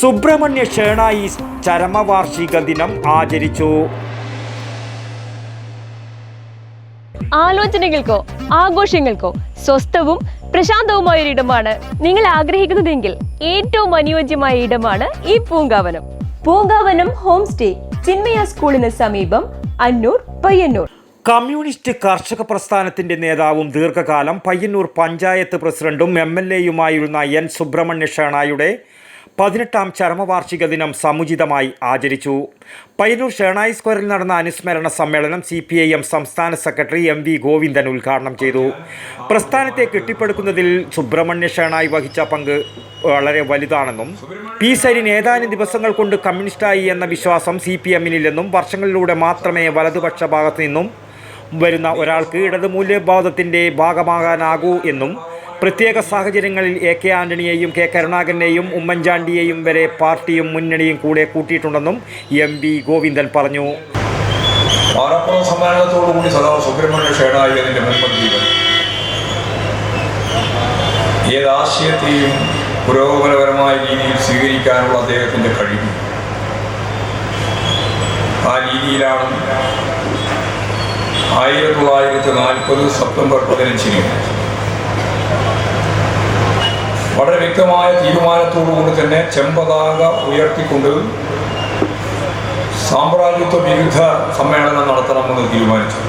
സുബ്രഹ്മണ്യ ഷേണായി ചരമവാർഷിക ദിനം ആചരിച്ചു. ആലോചനകൾക്കോ ആഘോഷങ്ങൾക്കോ സ്വസ്ഥവും പ്രശാന്തവുമായ ഒരു ഇടമാണ് നിങ്ങൾ ആഗ്രഹിക്കുന്നതെങ്കിൽ ഏറ്റവും അനുയോജ്യമായ ഇടമാണ് ഈ പൂങ്കാവനം. പൂങ്കാവനം ഹോം സ്റ്റേ ചിന്മയ സ്കൂളിന് സമീപം അന്നൂർ പയ്യന്നൂർ. കമ്മ്യൂണിസ്റ്റ് കർഷക പ്രസ്ഥാനത്തിന്റെ നേതാവും ദീർഘകാലം പയ്യന്നൂർ പഞ്ചായത്ത് പ്രസിഡന്റും എം എൽ എയുമായിരുന്ന എൻ സുബ്രഹ്മണ്യ ഷേണായുടെ പതിനെട്ടാം ചരമവാർഷിക ദിനം സമുചിതമായി ആചരിച്ചു. പയ്യന്നൂർ ഷേണായി സ്ക്വയറിൽ നടന്ന അനുസ്മരണ സമ്മേളനം സി പി ഐ എം സംസ്ഥാന സെക്രട്ടറി എം വി ഗോവിന്ദൻ ഉദ്ഘാടനം ചെയ്തു. പ്രസ്ഥാനത്തെ കെട്ടിപ്പടുക്കുന്നതിൽ സുബ്രഹ്മണ്യ ഷേണായി വഹിച്ച പങ്ക് വളരെ വലുതാണെന്നും പി സരിൻ ഏതാനും ദിവസങ്ങൾ കൊണ്ട് കമ്മ്യൂണിസ്റ്റായി എന്ന വിശ്വാസം സി പി എമ്മിനില്ലെന്നും വർഷങ്ങളിലൂടെ മാത്രമേ വലതുപക്ഷ ഭാഗത്തു നിന്നും വരുന്ന ഒരാൾക്ക് ഇടത് മൂല്യബോധത്തിന്റെ ഭാഗമാകാനാകൂ എന്നും പ്രത്യേക സാഹചര്യങ്ങളിൽ എ കെ ആന്റണിയെയും കെ കരുണാകരനെയും ഉമ്മൻചാണ്ടിയെയും വരെ പാർട്ടിയും മുന്നണിയും കൂടെ കൂട്ടിയിട്ടുണ്ടെന്നും എം വി ഗോവിന്ദൻ പറഞ്ഞു. സമ്മേളനത്തോടുകൂടി സദാ സുബ്രഹ്മണ്യ അതിന്റെ മുൻപന്തിയിൽ ഏത് പുരോഗമനപരമായ രീതിയിൽ സ്വീകരിക്കാനുള്ള അദ്ദേഹത്തിന്റെ കഴിവ്. ആ രീതിയിലാണ് ആയിരത്തി തൊള്ളായിരത്തി നാൽപ്പത് സെപ്റ്റംബർ പതിനഞ്ചിന് വളരെ വ്യക്തമായ തീരുമാനത്തോടുകൂടി തന്നെ ചെമ്പതാക ഉയർത്തിക്കൊണ്ട് സാമ്രാജ്യത്വ വിരുദ്ധ സമ്മേളനം നടത്തണമെന്ന് തീരുമാനിച്ചു.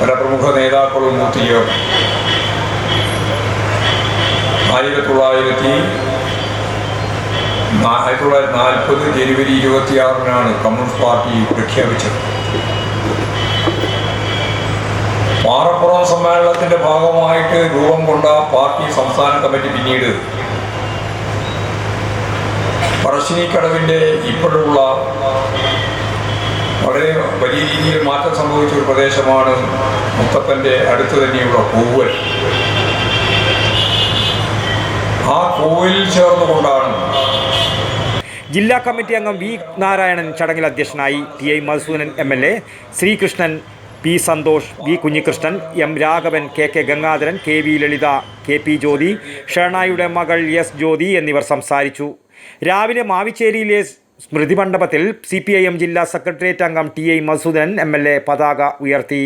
പല പ്രമുഖ നേതാക്കളും ഒത്തുചേർന്നു ആയിരത്തി തൊള്ളായിരത്തി ആയിരത്തി തൊള്ളായിരത്തി നാൽപ്പത് ജനുവരി ഇരുപത്തിയാറിനാണ് കമ്മ്യൂണിസ്റ്റ് പാർട്ടി പ്രഖ്യാപിച്ചത്. പാറപ്പുറം സമ്മേളനത്തിന്റെ ഭാഗമായിട്ട് രൂപം കൊണ്ട പാർട്ടി സംസ്ഥാന കമ്മിറ്റി പിന്നീട് പറശ്ശിനിക്കടവിന്റെ ഇപ്പോഴുള്ള വളരെ വലിയ രീതിയിൽ മാറ്റം സംഭവിച്ച ഒരു പ്രദേശമാണ് മുത്തപ്പന്റെ അടുത്ത് തന്നെയുള്ള കൂവൽ ആ കോവിൽ ചേർന്നുകൊണ്ടാണ് ജില്ലാ കമ്മിറ്റി അംഗം വി നാരായണൻ ചടങ്ങിൽ അധ്യക്ഷനായി T I Madhusoodanan M L A Sreekrishnan P Santhosh V Kunhikrishnan M Raghavan K K Gangadharan K V Lalitha K P Jyothi ഷേണായുടെ മകൾ എസ് ജ്യോതി എന്നിവർ സംസാരിച്ചു. രാവിലെ മാവിച്ചേരിയിലെ സ്മൃതി മണ്ഡപത്തിൽ സി പി ഐ എം ജില്ലാ സെക്രട്ടേറിയറ്റ് അംഗം T I Masudan M L A പതാക ഉയർത്തി.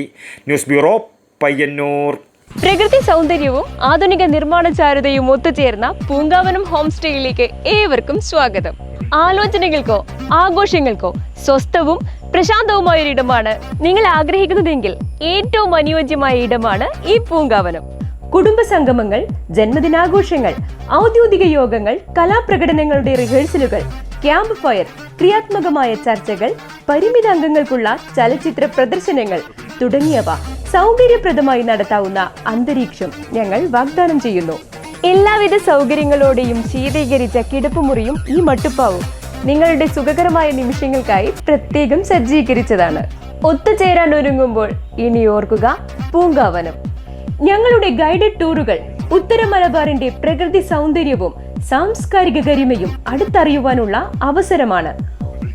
News bureau Payyanur. പ്രകൃതി സൗന്ദര്യവും ആധുനിക നിർമ്മാണ ചാരുതയും ഒത്തുചേർന്ന പൂങ്കാവനം ഹോം സ്റ്റേയിലേക്ക് ഏവർക്കും സ്വാഗതം. ആലോചനകൾക്കോ ആഘോഷങ്ങൾക്കോ സ്വസ്ഥവും പ്രശാന്തവുമായ ഒരു ഇടമാണ് നിങ്ങൾ ആഗ്രഹിക്കുന്നതെങ്കിൽ ഏറ്റവും അനുയോജ്യമായ ഇടമാണ് ഈ പൂങ്കാവനം. കുടുംബ സംഗമങ്ങൾ ജന്മദിനാഘോഷങ്ങൾ ഔദ്യോഗിക യോഗങ്ങൾ കലാപ്രകടനങ്ങളുടെ റിഹേഴ്സലുകൾ ക്യാമ്പ് ഫയർ ക്രിയാത്മകമായ ചർച്ചകൾ പരിമിത അംഗങ്ങൾക്കുള്ള ചലച്ചിത്ര പ്രദർശനങ്ങൾ തുടങ്ങിയവ സൗകര്യപ്രദമായി നടത്താവുന്ന അന്തരീക്ഷം ഞങ്ങൾ വാഗ്ദാനം ചെയ്യുന്നു. എല്ലാവിധ സൗകര്യങ്ങളോടെയും ശീതീകരിച്ച കിടപ്പുമുറിയും ഈ മട്ടുപ്പാവും. നിങ്ങളുടെ സുഖകരമായ നിമിഷങ്ങൾക്കായി പ്രത്യേകം സജ്ജീകരിച്ചതാണ്. ഒത്തുചേരാൻ ഒരുങ്ങുമ്പോൾ ഇനി ഓർക്കുക പൂങ്കാവനം. ഞങ്ങളുടെ ഗൈഡഡ് ടൂറുകൾ ഉത്തര മലബാറിന്റെ പ്രകൃതി സൗന്ദര്യവും സാംസ്കാരിക ഗരിമയും അടുത്തറിയുവാനുള്ള അവസരമാണ്.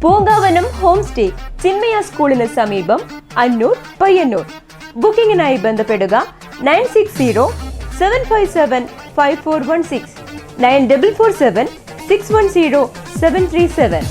പൂങ്കാവനം ഹോം സ്റ്റേ ചിന്മയ സ്കൂളിന് സമീപം അന്നൂർ പയ്യന്നൂർ. ബുക്കിംഗിനായി ബന്ധപ്പെടുക nine six zero seven five seven five four one six nine double four seven six one zero seven three seven